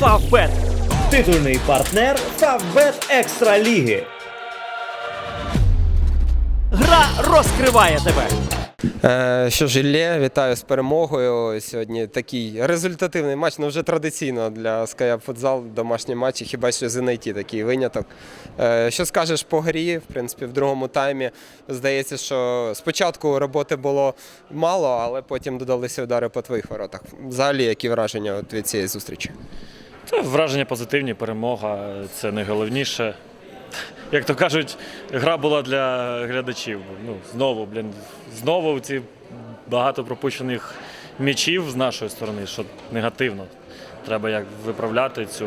Фавбет. Титульний партнер Фавбет Екстра Ліги. Гра розкриває тебе. Е, Що ж, Іллє, вітаю з перемогою. Сьогодні такий результативний матч, ну вже традиційно для Sky Футзал домашні матчі, хіба що з такий виняток. Е, Що скажеш по грі? В принципі, в другому таймі здається, що спочатку роботи було мало, але потім додалися удари по твоїх воротах. Взагалі, які враження від цієї зустрічі? Та враження позитивні, перемога це найголовніше. Як то кажуть, гра була для глядачів. Ну, знову, блін, знову ці багато пропущених м'ячів з нашої сторони, що негативно. Треба як виправляти цю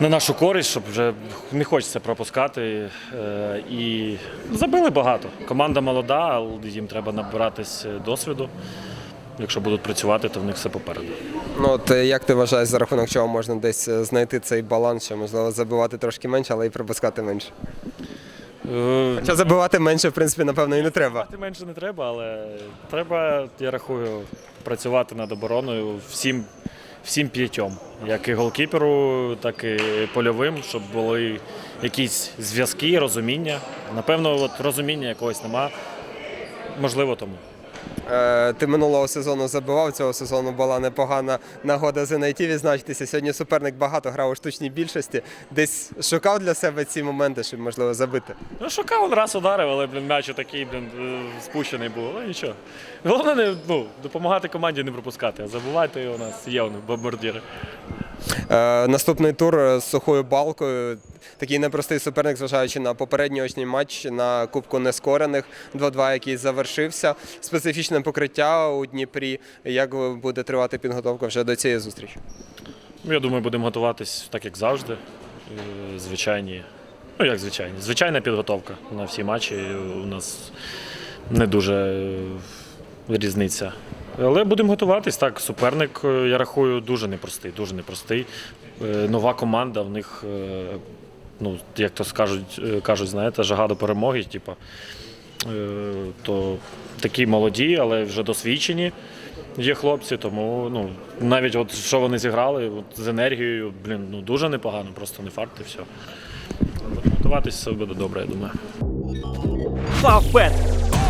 на нашу користь, щоб вже не хочеться пропускати. Е, І забили багато. Команда молода, але їм треба набиратись досвіду. Якщо будуть працювати, то в них все попереду. Ну от е, як ти вважаєш, за рахунок чого можна десь е, знайти цей баланс, що можливо забивати трошки менше, але і пропускати менше? Е, Хоча забивати менше, в принципі, напевно, і не треба. Ти менше не треба, але треба, я рахую, працювати над обороною всім, всім п'ятьом. Як і голкіперу, так і польовим, щоб були якісь зв'язки, розуміння. Напевно, от розуміння якогось нема. Можливо, тому. Е, Ти минулого сезону забивав, цього сезону була непогана нагода з NIT відзначитися. Сьогодні суперник багато грав у штучній більшості. Десь шукав для себе ці моменти, щоб можливо забити. Ну, шукав він раз ударив, але блін, м'яч такий блін, е, спущений був. Але нічого. Головне не ну, допомагати команді не пропускати, а забувати у нас є бомбардіри. Е, Наступний тур е, з сухою балкою. Такий непростий суперник, зважаючи на попередній очний матч на Кубку Нескорених 2-2, який завершився. Специфічне покриття у Дніпрі. Як буде тривати підготовка вже до цієї зустрічі? Ну, Я думаю, будемо готуватись так, як завжди. Звичайні. Ну, як звичайні. Звичайна підготовка на всі матчі. У нас не дуже е, різниця. Але будемо готуватись. Так, суперник, е, я рахую, дуже непростий. Дуже непростий. Е, Нова команда, в них, е, ну, як то скажуть, кажуть, знаєте, жага до перемоги. Типу. То такі молоді, але вже досвідчені є хлопці, тому ну, навіть от що вони зіграли от, з енергією, блін, ну дуже непогано, просто не факт і все. Готуватись все буде добре, я думаю. Фавбет.